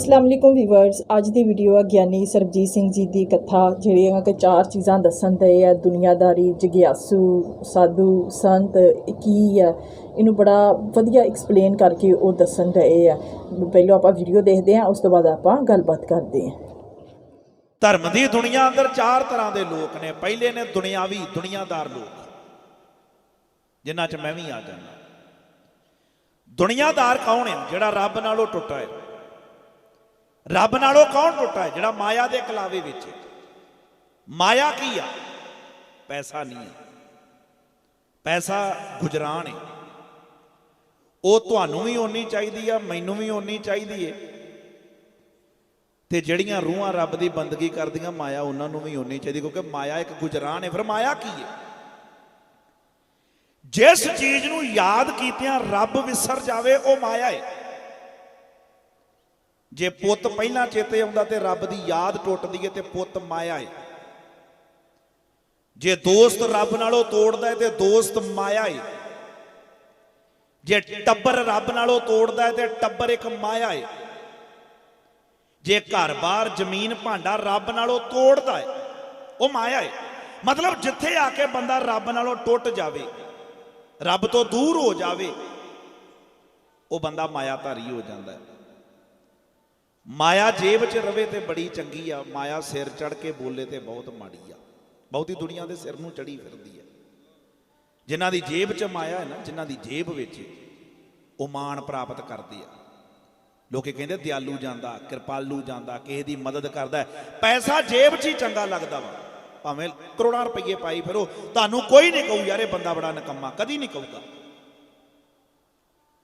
ਅਸਲਾਮ ਅਲੈਕੁਮ viewers, ਅੱਜ ਦੀ video ਆ ਗਿਆਨੀ ਸਰਬਜੀਤ ਸਿੰਘ ਜੀ ਦੀ ਕਥਾ, ਜਿਹੜੀਆਂ ਕਿ ਚਾਰ ਚੀਜ਼ਾਂ ਦੱਸਣ ਦੇ ਆ, ਦੁਨੀਆਦਾਰੀ, ਜਗਿਆਸੂ, ਸਾਧੂ, ਸੰਤ, ਇਹ ਕੀ ਆ? ਇਹਨੂੰ ਬੜਾ ਵਧੀਆ ਐਕਸਪਲੇਨ ਕਰਕੇ ਉਹ ਦੱਸਣ ਦੇ ਆ। ਪਹਿਲਾਂ ਆਪਾਂ ਵੀਡੀਓ ਦੇਖਦੇ ਆ ਉਸ ਤੋਂ ਬਾਅਦ ਆਪਾਂ ਗੱਲਬਾਤ ਕਰਦੇ ਆ ਧਰਮ ਦੀ ਦੁਨੀਆ ਅੰਦਰ ਚਾਰ ਤਰ੍ਹਾਂ ਦੇ ਲੋਕ ਨੇ। ਪਹਿਲੇ ਨੇ ਦੁਨਿਆਵੀ, ਦੁਨੀਆਦਾਰ ਲੋਕ। ਜਿਨ੍ਹਾਂ 'ਚ ਮੈਂ ਵੀ ਆ ਜਾਂਦਾ। ਦੁਨੀਆਦਾਰ ਕੌਣ ਹੈ ਜਿਹੜਾ ਰੱਬ ਨਾਲੋਂ ਟੁੱਟਾ ਹੈ। ਰੱਬ ਨਾਲੋਂ ਕੌਣ ਟੁੱਟਾ ਹੈ? ਜਿਹੜਾ ਮਾਇਆ ਦੇ ਕਲਾਵੇ ਵਿੱਚ ਹੈ। ਮਾਇਆ ਕੀ ਆ? ਪੈਸਾ ਨਹੀਂ ਹੈ। ਪੈਸਾ ਗੁਜਰਾਨ ਹੈ। ਉਹ ਤੁਹਾਨੂੰ ਵੀ ਓਨੀ ਚਾਹੀਦੀ ਆ, ਮੈਨੂੰ ਵੀ ਓਨੀ ਚਾਹੀਦੀ ਹੈ ਤੇ ਜਿਹੜੀਆਂ ਰੂਹਾਂ ਰੱਬ ਦੀ ਬੰਦਗੀ ਕਰਦੀਆਂ, ਮਾਇਆ ਉਹਨਾਂ ਨੂੰ ਵੀ ਓਨੀ ਚਾਹੀਦੀ, ਕਿਉਂਕਿ ਮਾਇਆ ਇੱਕ ਗੁਜਰਾਨ ਹੈ ਫਿਰ ਮਾਇਆ ਕੀ ਹੈ ਜਿਸ ਚੀਜ਼ ਨੂੰ ਯਾਦ ਕੀਤਿਆਂ ਰੱਬ ਵਿਸਰ ਜਾਵੇ, ਉਹ ਮਾਇਆ ਹੈ ਜੇ ਪੁੱਤ ਪਹਿਲਾਂ ਚੇਤੇ ਆਉਂਦਾ ਤੇ ਰੱਬ ਦੀ ਯਾਦ ਟੁੱਟਦੀ ਹੈ ਤੇ ਪੁੱਤ ਮਾਇਆ ਏ। ਜੇ ਦੋਸਤ ਰੱਬ ਨਾਲੋਂ ਤੋੜਦਾ ਹੈ ਤੇ ਦੋਸਤ ਮਾਇਆ ਏ। ਜੇ ਟੱਬਰ ਰੱਬ ਨਾਲੋਂ ਤੋੜਦਾ ਹੈ ਤੇ ਟੱਬਰ ਇੱਕ ਮਾਇਆ ਏ। ਜੇ ਘਰ-ਬਾਰ ਜ਼ਮੀਨ ਭਾਂਡਾ ਰੱਬ ਨਾਲੋਂ ਤੋੜਦਾ ਹੈ ਉਹ ਮਾਇਆ ਏ। ਮਤਲਬ ਜਿੱਥੇ ਆ ਕੇ ਬੰਦਾ ਰੱਬ ਨਾਲੋਂ ਟੁੱਟ ਜਾਵੇ, ਰੱਬ ਤੋਂ ਦੂਰ ਹੋ ਜਾਵੇ, ਉਹ ਬੰਦਾ ਮਾਇਆ ਧਾਰੀ ਹੋ ਜਾਂਦਾ ਹੈ ਮਾਇਆ ਜੇਬ 'ਚ ਰਵੇ ਤੇ ਬੜੀ ਚੰਗੀ ਆ, ਮਾਇਆ ਸਿਰ ਚੜ ਕੇ ਬੋਲੇ ਤੇ ਬਹੁਤ ਮਾੜੀ ਆ। ਬਹੁਤੀ ਦੁਨੀਆ ਦੇ ਸਿਰ ਨੂੰ ਚੜੀ ਫਿਰਦੀ ਆ। ਜਿਨ੍ਹਾਂ ਦੀ ਜੇਬ 'ਚ ਮਾਇਆ ਹੈ ਨਾ, ਜਿਨ੍ਹਾਂ ਦੀ ਜੇਬ ਵਿੱਚ ਉਹ ਮਾਣ ਪ੍ਰਾਪਤ ਕਰਦੇ ਆ। ਲੋਕੇ ਕਹਿੰਦੇ ਦਿਆਲੂ ਜਾਂਦਾ, ਕਿਰਪਾਲੂ ਜਾਂਦਾ, ਕਿਸੇ ਦੀ ਮਦਦ ਕਰਦਾ ਪੈਸਾ ਜੇਬ 'ਚ ਹੀ ਚੰਗਾ ਲੱਗਦਾ ਵਾ। ਭਾਵੇਂ ਕਰੋੜਾਂ ਰੁਪਏ ਪਾਈ ਫਿਰੋ, ਤੁਹਾਨੂੰ ਕੋਈ ਨਹੀਂ ਕਹੂ, ਯਾਰ ਇਹ ਬੰਦਾ ਬੜਾ ਨਕੰਮਾ, ਕਦੀ ਨਹੀਂ ਕਹੂਗਾ।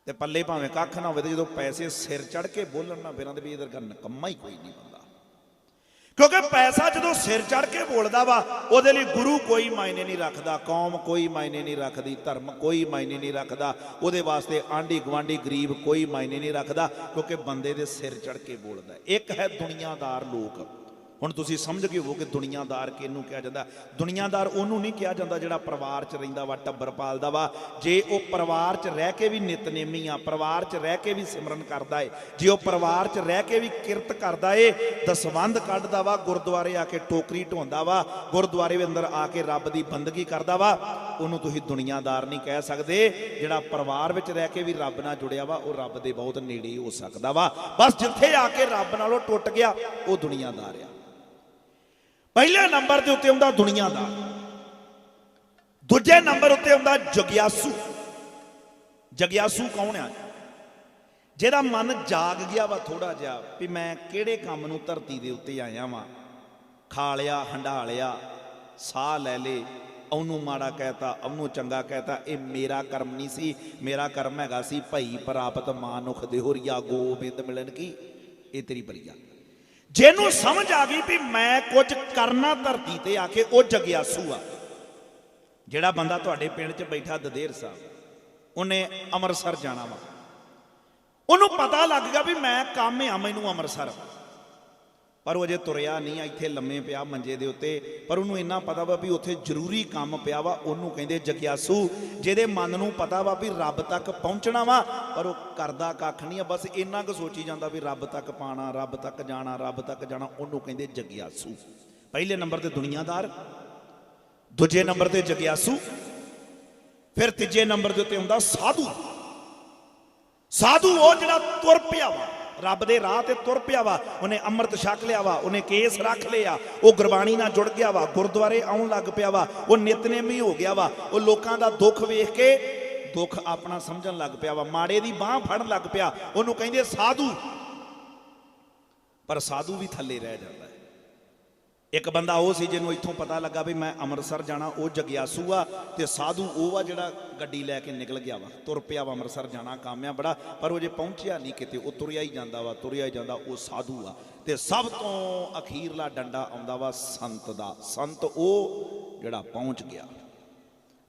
ਤੇ ਪੱਲੇ ਭਾਵੇਂ ਕੱਖ ਨਾ ਹੋਵੇ ਤੇ ਜਦੋਂ ਪੈਸੇ ਸਿਰ ਚੜ ਕੇ ਬੋਲਣ ਨਾ ਫਿਰਾਂ ਤੇ ਵੀ ਇਹਦਾ ਨਕੰਮਾ ਹੀ ਕੋਈ ਨਹੀਂ ਬੰਦਾ। ਕਿਉਂਕਿ ਪੈਸਾ ਜਦੋਂ ਸਿਰ ਚੜ ਕੇ ਬੋਲਦਾ ਵਾ, ਉਹਦੇ ਲਈ ਗੁਰੂ ਕੋਈ ਮਾਇਨੇ ਨਹੀਂ ਰੱਖਦਾ, ਕੌਮ ਕੋਈ ਮਾਇਨੇ ਨਹੀਂ ਰੱਖਦੀ, ਧਰਮ ਕੋਈ ਮਾਇਨੇ ਨਹੀਂ ਰੱਖਦਾ, ਉਹਦੇ ਵਾਸਤੇ ਆਂਢੀ ਗਵਾਂਢੀ ਗਰੀਬ ਕੋਈ ਮਾਇਨੇ ਨਹੀਂ ਰੱਖਦਾ, ਕਿਉਂਕਿ ਬੰਦੇ ਦੇ ਸਿਰ ਚੜ ਕੇ ਬੋਲਦਾ। ਇੱਕ ਹੈ ਦੁਨੀਆਦਾਰ ਲੋਕ। ਹੁਣ ਤੁਸੀਂ ਸਮਝ ਗਏ ਹੋ ਕਿ ਦੁਨੀਆਦਾਰ ਕਿਹਨੂੰ ਕਿਹਾ ਜਾਂਦਾ। ਦੁਨੀਆਦਾਰ ਉਹਨੂੰ ਨਹੀਂ ਕਿਹਾ ਜਾਂਦਾ ਜਿਹੜਾ ਪਰਿਵਾਰ 'ਚ ਰਹਿੰਦਾ ਵਾ ਟੱਬਰ ਪਾਲਦਾ ਵਾ। ਜੇ ਉਹ ਪਰਿਵਾਰ 'ਚ ਰਹਿ ਕੇ ਵੀ ਨਿਤਨੇਮੀ ਆ, ਪਰਿਵਾਰ 'ਚ ਰਹਿ ਕੇ ਵੀ ਸਿਮਰਨ ਕਰਦਾ ਏ, ਜੇ ਉਹ ਪਰਿਵਾਰ 'ਚ ਰਹਿ ਕੇ ਵੀ ਕਿਰਤ ਕਰਦਾ ਏ, ਦਸਵੰਧ ਕੱਢਦਾ ਵਾ, ਗੁਰਦੁਆਰੇ ਆ ਕੇ ਟੋਕਰੀ ਢੋਂਦਾ ਵਾ, ਗੁਰਦੁਆਰੇ ਦੇ ਅੰਦਰ ਆ ਕੇ ਰੱਬ ਦੀ ਬੰਦਗੀ ਕਰਦਾ ਵਾ ਉਹਨੂੰ ਤੁਸੀਂ ਦੁਨੀਆਦਾਰ ਨਹੀਂ ਕਹਿ ਸਕਦੇ। ਜਿਹੜਾ ਪਰਿਵਾਰ ਵਿੱਚ ਰਹਿ ਕੇ ਵੀ ਰੱਬ ਨਾਲ ਜੁੜਿਆ ਵਾ, ਉਹ ਰੱਬ ਦੇ ਬਹੁਤ ਨੇੜੇ ਹੋ ਸਕਦਾ ਵਾ। ਬਸ ਜਿੱਥੇ ਆ ਕੇ ਰੱਬ ਨਾਲੋਂ ਟੁੱਟ ਗਿਆ, ਉਹ ਦੁਨੀਆਦਾਰ ਆ। ਪਹਿਲੇ ਨੰਬਰ ਦੇ ਉੱਤੇ ਹੁੰਦਾ ਦੁਨੀਆਦਾਰ। ਦੂਜੇ ਨੰਬਰ ਉੱਤੇ ਹੁੰਦਾ ਜਗਿਆਸੂ। ਜਗਿਆਸੂ ਕੌਣ ਆ? ਜਿਹਦਾ ਮਨ ਜਾਗ ਗਿਆ ਵਾ ਥੋੜਾ ਜਿਹਾ ਵੀ ਮੈਂ ਕਿਹੜੇ ਕੰਮ ਨੂੰ ਧਰਤੀ ਦੇ ਉੱਤੇ ਆਇਆ ਵਾਂ। ਖਾ ਲਿਆ, ਹੰਡਾ ਲਿਆ, ਸਾਹ ਲੈ ਲੇ। ਉਹਨੂੰ ਮਾੜਾ ਕਹਿਤਾ, ਉਹਨੂੰ ਚੰਗਾ ਕਹਿਤਾ, ਇਹ ਮੇਰਾ ਕਰਮ ਨਹੀਂ ਸੀ। ਮੇਰਾ ਕਰਮ ਹੈਗਾ ਸੀ ਭਈ ਪ੍ਰਾਪਤ ਮਾਨੁਖ ਦੇਹੁਰੀਆ ਗੋਬਿੰਦ ਮਿਲਣ ਕੀ? ਇਹ ਤੇਰੀ ਬਰੀਆ ਜਿਹਨੂੰ ਸਮਝ ਆ ਗਈ ਵੀ ਮੈਂ ਕੁਝ ਕਰਨਾ ਧਰਤੀ ਤੇ ਆ ਕੇ ਉਹ ਜਗਿਆਸੂ ਆ। ਜਿਹੜਾ ਬੰਦਾ ਤੁਹਾਡੇ ਪਿੰਡ 'ਚ ਬੈਠਾ ਦਦੇਰ ਸਾਹਿਬ, ਉਹਨੇ ਅੰਮ੍ਰਿਤਸਰ ਜਾਣਾ ਵਾ। ਉਹਨੂੰ ਪਤਾ ਲੱਗ ਗਿਆ ਵੀ ਮੈਂ ਕੰਮ ਆ ਮੈਨੂੰ ਅੰਮ੍ਰਿਤਸਰ। ਪਰ ਉਹ ਅਜੇ ਤੁਰਿਆ ਨਹੀਂ ਆ, ਇੱਥੇ ਲੰਮੇ ਪਿਆ ਮੰਜੇ ਦੇ ਉੱਤੇ। ਪਰ ਉਹਨੂੰ ਇੰਨਾ ਪਤਾ ਵਾ ਵੀ ਉੱਥੇ ਜ਼ਰੂਰੀ ਕੰਮ ਪਿਆ ਵਾ, ਉਹਨੂੰ ਕਹਿੰਦੇ ਜਗਿਆਸੂ। ਜਿਹਦੇ ਮਨ ਨੂੰ ਪਤਾ ਵਾ ਵੀ ਰੱਬ ਤੱਕ ਪਹੁੰਚਣਾ ਵਾ, ਪਰ ਉਹ ਕਰਦਾ ਕੱਖ ਨਹੀਂ ਆ, ਬਸ ਇੰਨਾ ਕੁ ਸੋਚੀ ਜਾਂਦਾ ਵੀ ਰੱਬ ਤੱਕ ਪਾਣਾ, ਰੱਬ ਤੱਕ ਜਾਣਾ, ਰੱਬ ਤੱਕ ਜਾਣਾ, ਉਹਨੂੰ ਕਹਿੰਦੇ ਜਗਿਆਸੂ। ਪਹਿਲੇ ਨੰਬਰ ਤੇ ਦੁਨੀਆਦਾਰ, ਦੂਜੇ ਨੰਬਰ ਤੇ ਜਗਿਆਸੂ, ਫਿਰ ਤੀਜੇ ਨੰਬਰ ਦੇ ਉੱਤੇ ਹੁੰਦਾ ਸਾਧੂ। ਸਾਧੂ ਉਹ ਜਿਹੜਾ ਤੁਰ ਪਿਆ ਵਾ। ਰੱਬ ਦੇ ਰਾਹ ਤੇ ਤੁਰ ਪਿਆ ਵਾ, ਉਹਨੇ ਅੰਮ੍ਰਿਤ ਛਕ ਲਿਆ ਵਾ, ਉਹਨੇ ਕੇਸ ਰੱਖ ਲਿਆ, ਉਹ ਗੁਰਬਾਣੀ ਨਾਲ ਜੁੜ ਗਿਆ ਵਾ, ਗੁਰਦੁਆਰੇ ਆਉਣ ਲੱਗ ਪਿਆ ਵਾ, ਉਹ ਨਿਤਨੇਮੀ ਹੋ ਗਿਆ ਵਾ, ਉਹ ਲੋਕਾਂ ਦਾ ਦੁੱਖ ਵੇਖ ਕੇ ਦੁੱਖ ਆਪਣਾ ਸਮਝਣ ਲੱਗ ਪਿਆ ਵਾ, ਮਾੜੇ ਦੀ ਬਾਹ ਫੜਨ ਲੱਗ ਪਿਆ, ਉਹਨੂੰ ਕਹਿੰਦੇ ਸਾਧੂ, ਪਰ ਸਾਧੂ ਵੀ ਥੱਲੇ ਰਹਿ ਜਾਂਦਾ ਹੈ। ਇੱਕ ਬੰਦਾ ਉਹ ਸੀ ਜਿਹਨੂੰ ਇੱਥੋਂ ਪਤਾ ਲੱਗਾ ਵੀ ਮੈਂ ਅੰਮ੍ਰਿਤਸਰ ਜਾਣਾ, ਉਹ ਜਗਿਆਸੂ ਆ ਤੇ ਸਾਧੂ ਉਹ ਆ ਜਿਹੜਾ ਗੱਡੀ ਲੈ ਕੇ ਨਿਕਲ ਗਿਆ ਵਾ, ਤੁਰ ਪਿਆ ਵਾ ਅੰਮ੍ਰਿਤਸਰ ਜਾਣਾ ਕੰਮ ਆ ਬੜਾ, ਪਰ ਉਹ ਜੇ ਪਹੁੰਚਿਆ ਨਹੀਂ ਕਿਤੇ, ਉਹ ਤੁਰਿਆ ਹੀ ਜਾਂਦਾ ਵਾ, ਤੁਰਿਆ ਹੀ ਜਾਂਦਾ, ਉਹ ਸਾਧੂ ਆ। ਤੇ ਸਭ ਤੋਂ ਅਖੀਰਲਾ ਡੰਡਾ ਆਉਂਦਾ ਵਾ ਸੰਤ ਦਾ, ਸੰਤ ਉਹ ਜਿਹੜਾ ਪਹੁੰਚ ਗਿਆ।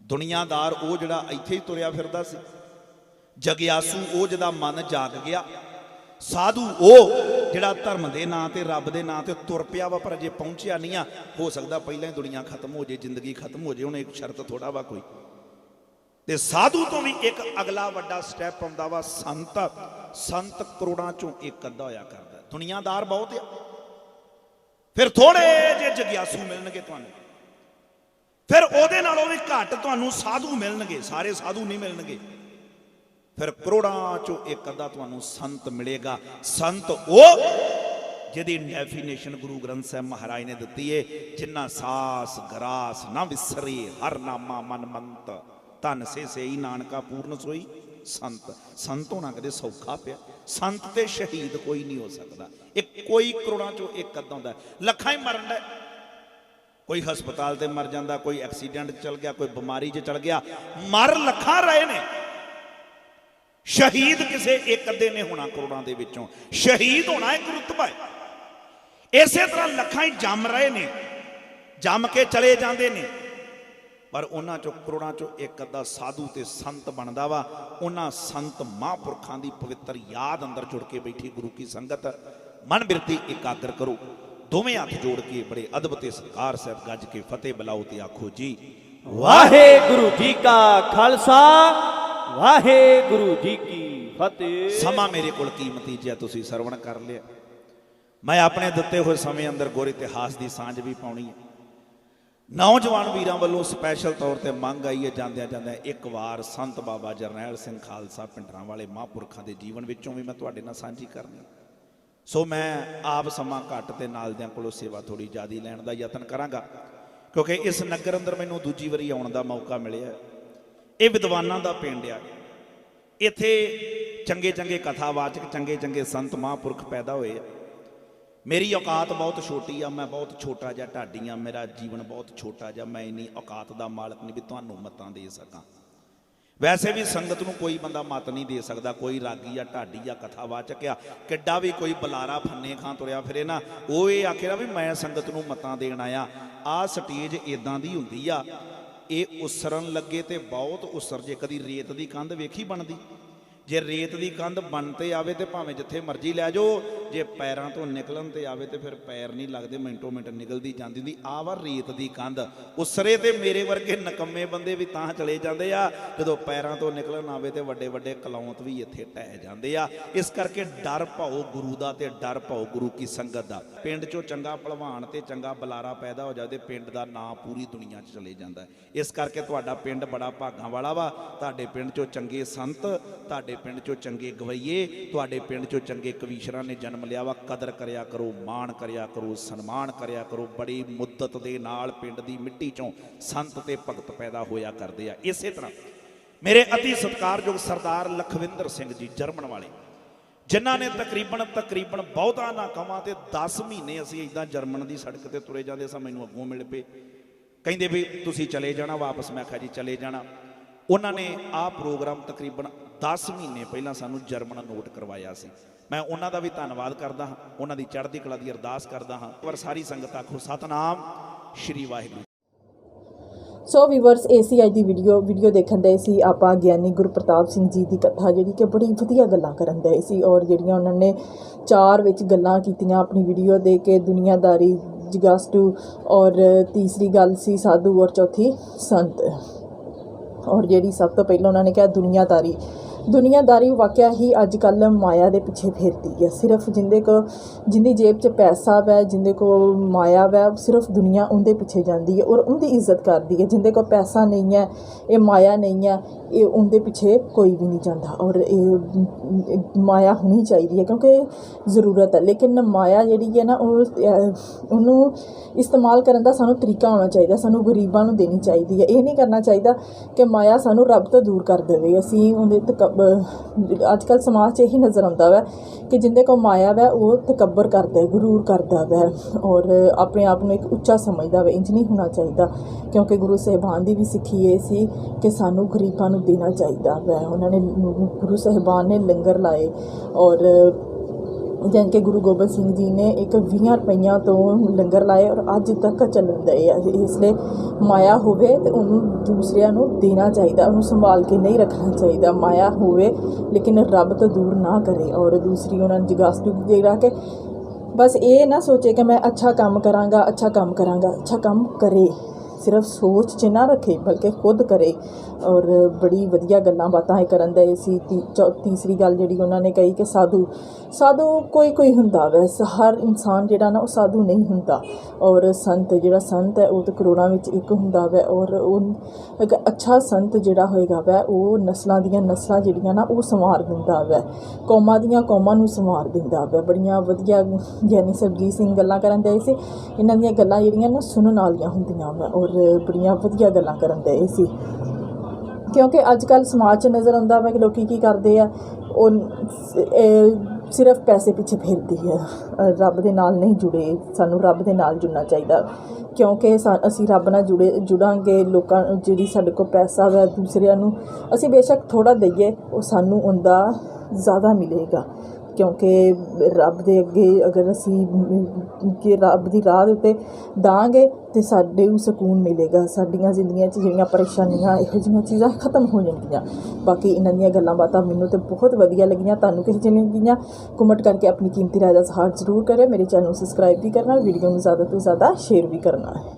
ਦੁਨੀਆਦਾਰ ਉਹ ਜਿਹੜਾ ਇੱਥੇ ਹੀ ਤੁਰਿਆ ਫਿਰਦਾ ਸੀ। ਜਗਿਆਸੂ ਉਹ ਜਿਹਦਾ ਮਨ ਜਾਗ ਗਿਆ, ਸਾਧੂ ਉਹ ਜਿਹੜਾ ਧਰਮ ਦੇ ਨਾਂ ਤੇ, ਰੱਬ ਦੇ ਨਾਂ ਤੇ ਤੁਰ ਪਿਆ ਵਾ, ਪਰ ਅਜੇ ਪਹੁੰਚਿਆ ਨਹੀਂ ਆ। ਹੋ ਸਕਦਾ ਪਹਿਲਾਂ ਹੀ ਦੁਨੀਆ ਖਤਮ ਹੋ ਜੇ, ਜ਼ਿੰਦਗੀ ਖਤਮ ਹੋ ਜੇ, ਹੁਣ ਇੱਕ ਸ਼ਰਤ ਥੋੜਾ ਵਾ ਕੋਈ। ਤੇ ਸਾਧੂ ਤੋਂ ਵੀ ਇੱਕ ਅਗਲਾ ਵੱਡਾ ਸਟੈਪ ਆਉਂਦਾ ਵਾ, ਸੰਤ। ਸੰਤ ਕਰੋੜਾਂ ਚੋਂ ਇੱਕ ਅੱਧਾ ਹੋਇਆ ਕਰਦਾ। ਦੁਨੀਆਦਾਰ ਬਹੁਤ ਆ। ਫਿਰ ਥੋੜੇ ਜਿਹੇ ਜਗਿਆਸੂ ਮਿਲਣਗੇ ਤੁਹਾਨੂੰ। ਫਿਰ ਉਹਦੇ ਨਾਲੋਂ ਵੀ ਘੱਟ ਤੁਹਾਨੂੰ ਸਾਧੂ ਮਿਲਣਗੇ, ਸਾਰੇ ਸਾਧੂ ਨਹੀਂ ਮਿਲਣਗੇ। ਫਿਰ ਕਰੋੜਾਂ ਚੋਂ ਇੱਕ ਅੱਧਾ ਤੁਹਾਨੂੰ ਸੰਤ ਮਿਲੇਗਾ। ਸੰਤ ਉਹ ਜਿਹਦੀ ਡੈਫੀਨੇਸ਼ਨ ਗੁਰੂ ਗ੍ਰੰਥ ਸਾਹਿਬ ਮਹਾਰਾਜ ਨੇ ਦਿੱਤੀ ਏ, ਜਿੰਨਾ ਸਾਸ ਗਰਾਸ ਨਾ ਵਿਸਰੇ, ਹਰ ਨਾਮਾ ਮਨ ਮੰਤ। ਧਨ ਸੇ ਸੇਈ ਨਾਨਕਾ ਪੂਰਨ ਸੋਈ ਸੰਤ। ਸੰਤ ਹੋਣਾ ਕਦੇ ਸੌਖਾ ਪਿਆ। ਸੰਤ ਤੇ ਸ਼ਹੀਦ ਕੋਈ ਨਹੀਂ ਹੋ ਸਕਦਾ। ਇਹ ਕੋਈ ਕਰੋੜਾਂ ਚੋਂ ਇੱਕ ਅੱਧਾ ਹੁੰਦਾ। ਲੱਖਾਂ ਹੀ ਮਰਨ ਦਾ ਕੋਈ ਹਸਪਤਾਲ ਤੇ ਮਰ ਜਾਂਦਾ, ਕੋਈ ਐਕਸੀਡੈਂਟ 'ਚ ਚਲ ਗਿਆ, ਕੋਈ ਬਿਮਾਰੀ 'ਚ ਚਲ ਗਿਆ। ਮਰ ਲੱਖਾਂ ਰਹੇ ਨੇ। ਸ਼ਹੀਦ ਕਿਸੇ ਇੱਕ ਅੱਧੇ ਨੇ ਹੋਣਾ ਕਰੋੜਾਂ ਦੇ ਵਿੱਚੋਂ। ਸ਼ਹੀਦ ਹੋਣਾ ਇੱਕ ਰੁਤਬਾ ਹੈ। ਇਸੇ ਤਰ੍ਹਾਂ ਲੱਖਾਂ ਹੀ ਜੰਮ ਰਹੇ ਨੇ। ਜੰਮ ਕੇ ਚਲੇ ਜਾਂਦੇ ਨੇ। ਪਰ ਉਹਨਾਂ ਚੋਂ, ਕਰੋੜਾਂ ਚੋਂ ਇੱਕ ਅੱਧਾ ਸਾਧੂ ਤੇ ਸੰਤ ਬਣਦਾ ਵਾ। ਉਹਨਾਂ ਸੰਤ ਮਹਾਂਪੁਰਖਾਂ ਦੀ ਪਵਿੱਤਰ ਯਾਦ ਅੰਦਰ ਜੁੜ ਕੇ ਬੈਠੀ ਗੁਰੂ ਕੀ ਸੰਗਤ। ਮਨ ਬਿਰਤੀ ਇਕਾਗਰ ਕਰੋ। ਦੋਵੇਂ ਹੱਥ ਜੋੜ ਕੇ ਬੜੇ ਅਦਬ ਤੇ ਸਤਿਕਾਰ ਸਾਹਿਬ ਗੱਜ ਕੇ ਫਤਿਹ ਬੁਲਾਓ ਤੇ ਆਖੋ ਜੀ, ਵਾਹਿਗੁਰੂ ਜੀ ਕਾ ਖਾਲਸਾ। ਵਾਹਿਗੁਰੂ ਜੀ ਕੀ ਫਤਿਹ। ਸਮਾਂ ਮੇਰੇ ਕੋਲ ਕੀਮਤੀ ਜਿਹਾ ਤੁਸੀਂ ਸਰਵਣ ਕਰ ਲਿਆ। ਮੈਂ ਆਪਣੇ ਦਿੱਤੇ ਹੋਏ ਸਮੇਂ ਅੰਦਰ ਗੁਰ ਇਤਿਹਾਸ ਦੀ ਸਾਂਝ ਵੀ ਪਾਉਣੀ ਹੈ। ਨੌਜਵਾਨ ਵੀਰਾਂ ਵੱਲੋਂ ਸਪੈਸ਼ਲ ਤੌਰ ਤੇ ਮੰਗ ਆਈ ਹੈ ਜਾਂਦਿਆਂ ਜਾਂਦਿਆਂ ਇੱਕ ਵਾਰ ਸੰਤ ਬਾਬਾ ਜਰਨੈਲ ਸਿੰਘ ਖਾਲਸਾ ਪਿੰਡਰਾਂ ਵਾਲੇ ਮਹਾਂਪੁਰਖਾਂ ਦੇ ਜੀਵਨ ਵਿੱਚੋਂ ਵੀ ਮੈਂ ਤੁਹਾਡੇ ਨਾਲ ਸਾਂਝੀ ਕਰਨੀ ਸੋ ਮੈਂ ਆਪ ਸਮਾਂ ਘੱਟ ਤੇ ਨਾਲਦਿਆਂ ਕੋਲੋਂ ਸੇਵਾ ਥੋੜੀ ਜ਼ਿਆਦੀ ਲੈਣ ਦਾ ਯਤਨ ਕਰਾਂਗਾ। ਕਿਉਂਕਿ ਇਸ ਨਗਰ ਅੰਦਰ ਮੈਨੂੰ ਦੂਜੀ ਵਾਰੀ ਆਉਣ ਦਾ ਮੌਕਾ ਮਿਲਿਆ ਇਹ ਵਿਦਵਾਨਾਂ ਦਾ ਪਿੰਡ ਆ। ਇੱਥੇ ਚੰਗੇ ਚੰਗੇ ਕਥਾਵਾਚਕ, ਚੰਗੇ ਚੰਗੇ ਸੰਤ ਮਹਾਂਪੁਰਖ ਪੈਦਾ ਹੋਏ ਆ। ਮੇਰੀ ਔਕਾਤ ਬਹੁਤ ਛੋਟੀ ਆ, ਮੈਂ ਬਹੁਤ ਛੋਟਾ ਜਿਹਾ ਢਾਡੀ ਆ, ਮੇਰਾ ਜੀਵਨ ਬਹੁਤ ਛੋਟਾ ਜਿਹਾ, ਮੈਂ ਇੰਨੀ ਔਕਾਤ ਦਾ ਮਾਲਕ ਨਹੀਂ ਵੀ ਤੁਹਾਨੂੰ ਮਤਾਂ ਦੇ ਸਕਾਂ। ਵੈਸੇ ਵੀ ਸੰਗਤ ਨੂੰ ਕੋਈ ਬੰਦਾ ਮਤ ਨਹੀਂ ਦੇ ਸਕਦਾ, ਕੋਈ ਰਾਗੀ ਆ, ਢਾਡੀ ਆ, ਕਥਾਵਾਚਕ ਆ, ਕਿੱਡਾ ਵੀ ਕੋਈ ਬੁਲਾਰਾ ਫੰਨੇ ਖਾਂ ਤੁਰਿਆ ਫਿਰੇ ਨਾ, ਉਹ ਇਹ ਆਖੇਰਾ ਵੀ ਮੈਂ ਸੰਗਤ ਨੂੰ ਮਤਾਂ ਦੇਣ ਆਇਆ। ਆ ਸਟੇਜ ਇਦਾਂ ਦੀ ਹੁੰਦੀ ਆ ਇਹ ਉਸਰਨ ਲੱਗੇ ਤੇ ਬਹੁਤ ਉਸਰ ਜੇ ਕਦੀ ਰੇਤ ਦੀ ਕੰਧ ਵੇਖੀ ਬਣਦੀ। ਜੇ ਰੇਤ ਦੀ ਕੰਧ ਬਣ ਤੇ ਆਵੇ ਤੇ ਭਾਵੇਂ ਜਿੱਥੇ ਮਰਜ਼ੀ ਲੈ ਜਾਓ, ਜੇ ਪੈਰਾਂ ਤੋਂ ਨਿਕਲਣ ਤੇ ਆਵੇ ਤੇ ਫਿਰ ਪੈਰ ਨਹੀਂ ਲੱਗਦੇ, ਮਿੰਟੋ ਮਿੰਟ ਨਿਕਲਦੀ ਜਾਂਦੀ ਹੁੰਦੀ ਆ ਵਾ ਰੇਤ ਦੀ ਕੰਧ। ਉਸਰੇ ਤੇ ਮੇਰੇ ਵਰਗੇ ਨਕੰਮੇ ਬੰਦੇ ਵੀ ਤਾਂ ਚਲੇ ਜਾਂਦੇ ਆ, ਜਦੋਂ ਪੈਰਾਂ ਤੋਂ ਨਿਕਲਣ ਆਵੇ ਤੇ ਵੱਡੇ ਵੱਡੇ ਕਲੌਂਤ ਵੀ ਇੱਥੇ ਟਹਿ ਜਾਂਦੇ ਆ। ਇਸ ਕਰਕੇ ਡਰ ਭਾਓ ਗੁਰੂ ਦਾ ਤੇ ਡਰ ਭਾਓ ਗੁਰੂ ਕੀ ਸੰਗਤ ਦਾ। ਪਿੰਡ ਚੋਂ ਚੰਗਾ ਭਲਵਾਨ ਤੇ ਚੰਗਾ ਬੁਲਾਰਾ ਪੈਦਾ ਹੋ ਜਾਵੇ ਤੇ ਪਿੰਡ ਦਾ ਨਾਂ ਪੂਰੀ ਦੁਨੀਆ 'ਚ ਚਲੇ ਜਾਂਦਾ। ਇਸ ਕਰਕੇ ਤੁਹਾਡਾ ਪਿੰਡ ਬੜਾ ਭਾਗਾਂ ਵਾਲਾ ਵਾ। ਤੁਹਾਡੇ ਪਿੰਡ 'ਚੋਂ ਚੰਗੇ ਸੰਤ, ਤੁਹਾਡੇ ਪਿੰਡ 'ਚੋਂ ਚੰਗੇ ਗਵਈਏ, ਤੁਹਾਡੇ ਪਿੰਡ 'ਚੋਂ ਚੰਗੇ ਕਵੀਸ਼ਰਾਂ ਨੇ ਜਨਮ ਲਿਆ ਵਾ, ਕਦਰ ਕਰਿਆ ਕਰੋ, ਮਾਣ ਕਰਿਆ ਕਰੋ, ਸਨਮਾਨ ਕਰਿਆ ਕਰੋ, ਬੜੀ ਮੁੱਦਤ ਦੇ ਨਾਲ ਪਿੰਡ ਦੀ ਮਿੱਟੀ 'ਚੋਂ ਸੰਤ ਤੇ ਭਗਤ ਪੈਦਾ ਹੋਇਆ ਕਰਦੇ ਆ। ਇਸੇ ਤਰ੍ਹਾਂ ਮੇਰੇ ਅਤੀ ਸਤਿਕਾਰਯੋਗ ਸਰਦਾਰ ਲਖਵਿੰਦਰ ਸਿੰਘ ਜੀ, ਜਰਮਨ ਵਾਲੇ, ਜਿਨ੍ਹਾਂ ਨੇ ਤਕਰੀਬਨ ਤਕਰੀਬਨ ਬਹੁਤਾ ਨਾ ਕਵਾਂ ਤੇ 10 ਮਹੀਨੇ ਅਸੀਂ ਇਦਾਂ ਜਰਮਨ ਦੀ ਸੜਕ ਤੇ ਤੁਰੇ ਜਾਂਦੇ ਸਾਂ, ਮੈਨੂੰ ਅੱਗੋਂ ਮਿਲ ਪਏ। ਕਹਿੰਦੇ ਵੀ ਤੁਸੀਂ ਚਲੇ ਜਾਣਾ, ਵਾਪਸ ਮੈਂ ਕਿਹਾ ਜੀ ਚਲੇ ਜਾਣਾ। ਉਹਨਾਂ ਨੇ ਆਹ ਪ੍ਰੋਗਰਾਮ ਤਕਰੀਬਨ 10 ਮਹੀਨੇ ਪਹਿਲਾਂ ਸਾਨੂੰ ਜਰਮਨ ਨੋਟ ਕਰਵਾਇਆ ਸੀ। ਮੈਂ ਉਹਨਾਂ ਦਾ ਵੀ ਧੰਨਵਾਦ ਕਰਦਾ ਹਾਂ, ਉਹਨਾਂ ਦੀ ਚੜ੍ਹਦੀ ਕਲਾ ਦੀ ਅਰਦਾਸ ਕਰਦਾ ਹਾਂ। ਪਰ ਸਾਰੀ ਸੰਗਤ ਆਖੋ, ਸਤਨਾਮ ਸ਼੍ਰੀ ਵਾਹਿਗੁਰੂ। ਸੋ ਵੀਵਰਸ ਏਸੀ ਦੀ ਵੀਡੀਓ ਵੀਡੀਓ ਦੇਖਣ ਦੇ ਸੀ ਆਪਾਂ ਗਿਆਨੀ ਗੁਰਪ੍ਰਤਾਪ ਸਿੰਘ ਜੀ ਦੀ ਕਥਾ, ਜਿਹੜੀ ਕਿ ਬੜੀ ਵਧੀਆ ਗੱਲਾਂ ਕਰਨ ਦੇ ਸੀ ਔਰ ਜਿਹੜੀਆਂ ਉਹਨਾਂ ਨੇ ਚਾਰ ਵਿੱਚ ਗੱਲਾਂ ਕੀਤੀਆਂ ਆਪਣੀ ਵੀਡੀਓ ਦੇ ਕੇ, ਦੁਨੀਆਦਾਰੀ, ਜਗਾਸਟੂ ਔਰ ਤੀਸਰੀ ਗੱਲ ਸੀ ਸਾਧੂ ਔਰ ਚੌਥੀ ਸੰਤ। ਔਰ ਜਿਹੜੀ ਸਭ ਤੋਂ ਪਹਿਲਾਂ ਉਹਨਾਂ ਨੇ ਕਿਹਾ ਦੁਨੀਆਦਾਰੀ। ਦੁਨੀਆਦਾਰੀ ਵਾਕਿਆ ਹੀ ਅੱਜ ਕੱਲ ਮਾਇਆ ਦੇ ਪਿੱਛੇ ਫਿਰਦੀ ਹੈ। ਸਿਰਫ ਜਿੰਦੇ ਕੋ, ਜਿੰਦੀ ਜੇਬ 'ਚ ਪੈਸਾ ਵੈ, ਜਿੰਦੇ ਕੋ ਮਾਇਆ ਵੈ, ਸਿਰਫ ਦੁਨੀਆ ਉਹਦੇ ਪਿੱਛੇ ਜਾਂਦੀ ਹੈ ਔਰ ਉਹਦੀ ਇੱਜ਼ਤ ਕਰਦੀ ਹੈ। ਜਿੰਦੇ ਕੋ ਪੈਸਾ ਨਹੀਂ ਹੈ, ਇਹ ਮਾਇਆ ਨਹੀਂ ਹੈ ਇਹ ਉਹਦੇ ਪਿੱਛੇ ਕੋਈ ਵੀ ਨਹੀਂ ਜਾਂਦਾ ਔਰ ਇਹ ਮਾਇਆ ਹੋਣੀ ਚਾਹੀਦੀ ਹੈ ਕਿਉਂਕਿ ਜ਼ਰੂਰਤ ਹੈ। ਲੇਕਿਨ ਮਾਇਆ ਜਿਹੜੀ ਹੈ ਨਾ, ਉਹ ਉਹਨੂੰ ਇਸਤੇਮਾਲ ਕਰਨ ਦਾ ਸਾਨੂੰ ਤਰੀਕਾ ਹੋਣਾ ਚਾਹੀਦਾ, ਸਾਨੂੰ ਗਰੀਬਾਂ ਨੂੰ ਦੇਣੀ ਚਾਹੀਦੀ ਹੈ। ਇਹ ਨਹੀਂ ਕਰਨਾ ਚਾਹੀਦਾ ਕਿ ਮਾਇਆ ਸਾਨੂੰ ਰੱਬ ਤੋਂ ਦੂਰ ਕਰ ਦੇਵੇ। ਅਸੀਂ ਉਹਦੇ ਤਕਬ ਅੱਜ ਕੱਲ ਸਮਾਜ 'ਚ ਇਹੀ ਨਜ਼ਰ ਆਉਂਦਾ ਵਾ ਕਿ ਜਿੰਦੇ ਕੋ ਮਾਇਆ ਵਾ, ਉਹ ਤਕੱਬਰ ਕਰਦਾ ਹੈ ਗਰੂਰ ਕਰਦਾ ਵਾ ਔਰ ਆਪਣੇ ਆਪ ਨੂੰ ਇੱਕ ਉੱਚਾ ਸਮਝਦਾ ਵਾ। ਇੰਜ ਨਹੀਂ ਹੋਣਾ ਚਾਹੀਦਾ ਕਿਉਂਕਿ ਗੁਰੂ ਸਾਹਿਬਾਨ ਦੀ ਵੀ ਸਿੱਖੀ ਇਹ ਸੀ ਕਿ ਸਾਨੂੰ ਗਰੀਬਾਂ ਨੂੰ ਦੇਣਾ ਚਾਹੀਦਾ ਵਾ ਉਹਨਾਂ ਨੇ ਗੁਰੂ ਸਾਹਿਬਾਨ ਨੇ ਲੰਗਰ ਲਾਏ ਔਰ ਜਾਣੀ ਕਿ ਗੁਰੂ ਗੋਬਿੰਦ ਸਿੰਘ ਜੀ ਨੇ ਇੱਕ 20 ਰੁਪਈਆਂ ਤੋਂ ਲੰਗਰ ਲਾਏ ਔਰ ਅੱਜ ਤੱਕ ਚੱਲਣ ਦਏ ਆ। ਇਸ ਲਈ ਮਾਇਆ ਹੋਵੇ ਤੇ ਉਹਨੂੰ ਦੂਸਰਿਆਂ ਨੂੰ ਦੇਣਾ ਚਾਹੀਦਾ, ਉਹਨੂੰ ਸੰਭਾਲ ਕੇ ਨਹੀਂ ਰੱਖਣਾ ਚਾਹੀਦਾ। ਮਾਇਆ ਹੋਵੇ ਲੇਕਿਨ ਰੱਬ ਤੋਂ ਦੂਰ ਨਾ ਕਰੇ ਔਰ ਦੂਸਰੀ ਉਹਨਾਂ ਨੂੰ ਜਗਾਸਟੂ ਜਿਹੜਾ ਕਿ ਬਸ ਇਹ ਨਾ ਸੋਚੇ ਕਿ ਮੈਂ ਅੱਛਾ ਕੰਮ ਕਰਾਂਗਾ, ਅੱਛਾ ਕੰਮ ਕਰਾਂਗਾ, ਅੱਛਾ ਕੰਮ ਕਰੇ। ਸਿਰਫ ਸੋਚ 'ਚ ਨਾ ਰੱਖੇ, ਬਲਕਿ ਖੁਦ ਕਰੇ। ਔਰ ਬੜੀ ਵਧੀਆ ਗੱਲਾਂ ਬਾਤਾਂ ਇਹ ਕਰਨ ਦੇ ਸੀ। ਤੀ- ਚੌ- ਤੀਸਰੀ ਗੱਲ ਜਿਹੜੀ ਉਹਨਾਂ ਨੇ ਕਹੀ ਕਿ ਸਾਧੂ ਸਾਧੂ ਕੋਈ ਕੋਈ ਹੁੰਦਾ ਵੈ ਹਰ ਇਨਸਾਨ ਜਿਹੜਾ ਨਾ ਉਹ ਸਾਧੂ ਨਹੀਂ ਹੁੰਦਾ। ਔਰ ਸੰਤ ਜਿਹੜਾ ਸੰਤ ਹੈ, ਉਹ ਤਾਂ ਕਰੋੜਾਂ ਵਿੱਚ ਇੱਕ ਹੁੰਦਾ ਵੈ। ਔਰ ਉਹ ਇੱਕ ਅੱਛਾ ਸੰਤ ਜਿਹੜਾ ਹੋਏਗਾ ਵੈ, ਉਹ ਨਸਲਾਂ ਦੀਆਂ ਨਸਲਾਂ ਜਿਹੜੀਆਂ ਨਾ, ਉਹ ਸੰਵਾਰ ਦਿੰਦਾ ਵੈ। ਕੌਮਾਂ ਦੀਆਂ ਕੌਮਾਂ ਨੂੰ ਸੰਵਾਰ ਦਿੰਦਾ ਵੈ। ਬੜੀਆਂ ਵਧੀਆ ਗਿਆਨੀ ਸਰਬਜੀਤ ਸਿੰਘ ਗੱਲਾਂ ਕਰਨ ਦੇ ਸੀ। ਇਹਨਾਂ ਦੀਆਂ ਗੱਲਾਂ ਜਿਹੜੀਆਂ ਨਾ ਸੁਣਨ ਵਾਲੀਆਂ ਹੁੰਦੀਆਂ ਵੈ। ਔਰ ਬੜੀਆਂ ਵਧੀਆ ਗੱਲਾਂ ਕਰਨ ਦੇ ਸੀ। ਕਿਉਂਕਿ ਅੱਜ ਕੱਲ ਸਮਾਜ 'ਚ ਨਜ਼ਰ ਆਉਂਦਾ ਵਾ ਕਿ ਲੋਕੀ ਕੀ ਕਰਦੇ ਆ, ਉਹ ਸਿਰਫ ਪੈਸੇ ਪਿੱਛੇ ਫਿਰਦੀ ਹੈ ਰੱਬ ਦੇ ਨਾਲ ਨਹੀਂ ਜੁੜੇ, ਸਾਨੂੰ ਰੱਬ ਦੇ ਨਾਲ ਜੁੜਨਾ ਚਾਹੀਦਾ। ਕਿਉਂਕਿ ਸਾ- ਅਸੀਂ ਰੱਬ ਨਾਲ ਜੁੜੇ, ਜੁੜਾਂਗੇ, ਲੋਕਾਂ ਨੂੰ, ਜਿਹੜੀ ਸਾਡੇ ਕੋਲ ਪੈਸਾ ਵਾ, ਦੂਸਰਿਆਂ ਨੂੰ, ਅਸੀਂ ਬੇਸ਼ੱਕ ਥੋੜਾ ਦਈਏ, ਉਹ ਸਾਨੂੰ ਉਹਦਾ ਜ਼ਿਆਦਾ ਮਿਲੇਗਾ। ਕਿਉਂਕਿ ਰੱਬ ਦੇ ਅੱਗੇ ਅਗਰ ਅਸੀਂ, ਕਿ ਰੱਬ ਦੀ ਰਾਹ ਦੇ ਉੱਤੇ ਦਾਂਗੇ ਤੇ ਸਾਡੇ ਨੂੰ ਸਕੂਨ ਮਿਲੇਗਾ। ਸਾਡੀਆਂ ਜ਼ਿੰਦਗੀਆਂ 'ਚ ਜਿਹੜੀਆਂ ਪਰੇਸ਼ਾਨੀਆਂ, ਇਹੋ ਜਿਹੀਆਂ ਚੀਜ਼ਾਂ ਖਤਮ ਹੋ ਜਾਣਗੀਆਂ ਬਾਕੀ ਇਹਨਾਂ ਦੀਆਂ ਗੱਲਾਂ ਬਾਤਾਂ ਮੈਨੂੰ ਤੇ ਬਹੁਤ ਵਧੀਆ ਲੱਗੀਆਂ। ਤੁਹਾਨੂੰ ਕਿਹੋ ਜਿਹੀਆਂ ਲੱਗੀਆਂ? ਕਮੈਂਟ ਕਰਕੇ ਆਪਣੀ ਕੀਮਤੀ ਰਾਏ ਦਾ ਇਜ਼ਹਾਰ ਜ਼ਰੂਰ ਕਰਿਓ। ਮੇਰੇ ਚੈਨਲ ਨੂੰ ਸਬਸਕ੍ਰਾਈਬ ਵੀ ਕਰਨਾ, ਵੀਡੀਓ ਨੂੰ ਜ਼ਿਆਦਾ ਤੋਂ ਜ਼ਿਆਦਾ ਸ਼ੇਅਰ ਵੀ ਕਰਨਾ।